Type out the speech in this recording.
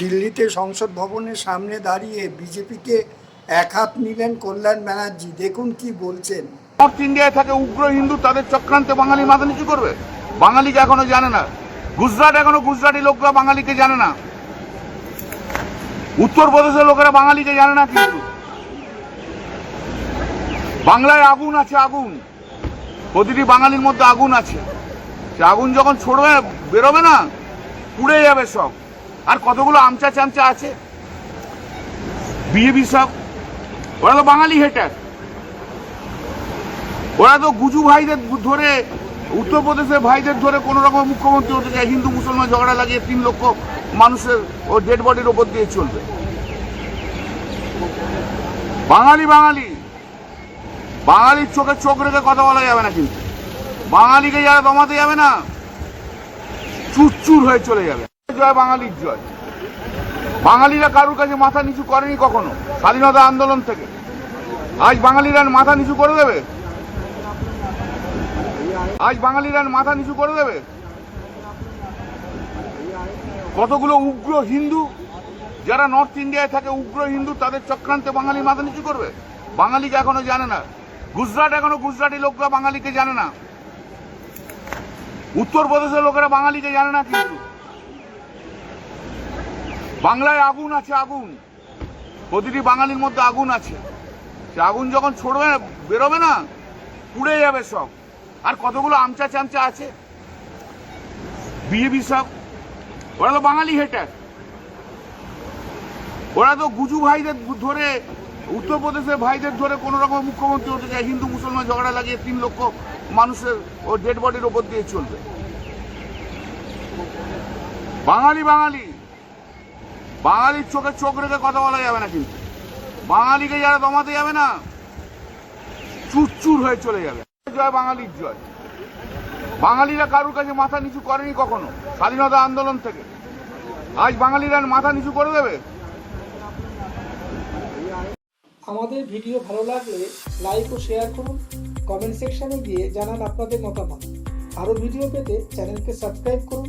দিল্লিতে সংসদ ভবনের সামনে দাঁড়িয়ে বিজেপিকে এক হাত নিলেন কল্যাণ ব্যানার্জি। দেখুন কি বলছেন। নর্থ ইন্ডিয়ায় থাকে উগ্র হিন্দু, তাদের চক্রান্তে বাঙালি মাথা নিচু করবে? বাঙালিকে এখনও জানে না। গুজরাট এখনও গুজরাটি লোকরা বাঙালিকে জানে না। উত্তরপ্রদেশের লোকেরা বাঙালিকে জানে না কিন্তু। বাংলায় আগুন আছে, আগুন। প্রতিটি বাঙালির মধ্যে আগুন আছে। সে আগুন যখন ছড়বে, বেরোবে না, পুড়ে যাবে সব। আর কতগুলো আমচা চামচা আছে? বিজেপি সব ওরা তো বাঙালি হেটার ওরা তো গুজু ভাইদের ধরে, উত্তরপ্রদেশের ভাইদের ধরে কোন রকম মুখ্যমন্ত্রী হতে চায়, হিন্দু, মুসলমান ঝগড়া লাগিয়ে তিন লক্ষ মানুষের ও ডেড বডির ওপর দিয়ে চলবে। বাঙালি বাঙালি। বাঙালির চোখে চোখ রেখে কথা বলা যাবে না কিন্তু। বাঙালিকে যারা দমাতে যাবে না, চুরচুর হয়ে চলে যাবে। জয়, বাঙালির জয়। বাঙালিরা কারুর কাছে মাথা নিচু করেনি কখনো? স্বাধীনতা আন্দোলন থেকে। আজ বাঙালিরা মাথা নিচু করে দেবে? আজ বাঙালিরা মাথা নিচু করে দেবে? কতগুলো উগ্র হিন্দু যারা নর্থ ইন্ডিয়ায় থাকে, উগ্র হিন্দু, তাদের চক্রান্তে বাঙালি মাথা নিচু করবে? বাঙালিকে এখনও জানে না। গুজরাট এখনও গুজরাটি লোকরা বাঙালিকে জানে না। উত্তরপ্রদেশের লোকেরা বাঙালিকে জানে না কিন্তু। বাংলায় আগুন আছে, আগুন। প্রতিটি বাঙালির মধ্যে আগুন আছে। সে আগুন যখন ছড়বে, বেরোবে না, পুড়ে যাবে সব। আর কতগুলো আমচা চামচা আছে? বিজেপি সব। ওরা তো বাঙালি হেটার ওরা তো গুজু ভাইদের ধরে উত্তরপ্রদেশের ভাইদের ধরে কোন রকম মুখ্যমন্ত্রী হতে চায়। হিন্দু, মুসলমান ঝগড়া লাগিয়ে তিন লক্ষ মানুষের ও ডেড বডির ওপর দিয়ে চলবে। বাঙালি বাঙালি। বাঙালির চোখে চোখ রেখে কথা বলা যাবে না কিন্তু। বাঙালিকে যারা দমাতে যাবে না, চুরচুর হয়ে চলে যাবে। জয় বাঙালির জয়। বাঙালিরা কারুর কাছে মাথা নিচু করেনি কখনো? স্বাধীনতা আন্দোলন থেকে। আজ বাঙালিরা মাথা নিচু করে দেবে? আমাদের ভিডিও ভালো লাগলে লাইক ও শেয়ার করুন। কমেন্ট সেকশনে গিয়ে জানান আপনাদের মতামত। আরও ভিডিও পেতে চ্যানেলকে সাবস্ক্রাইব করুন।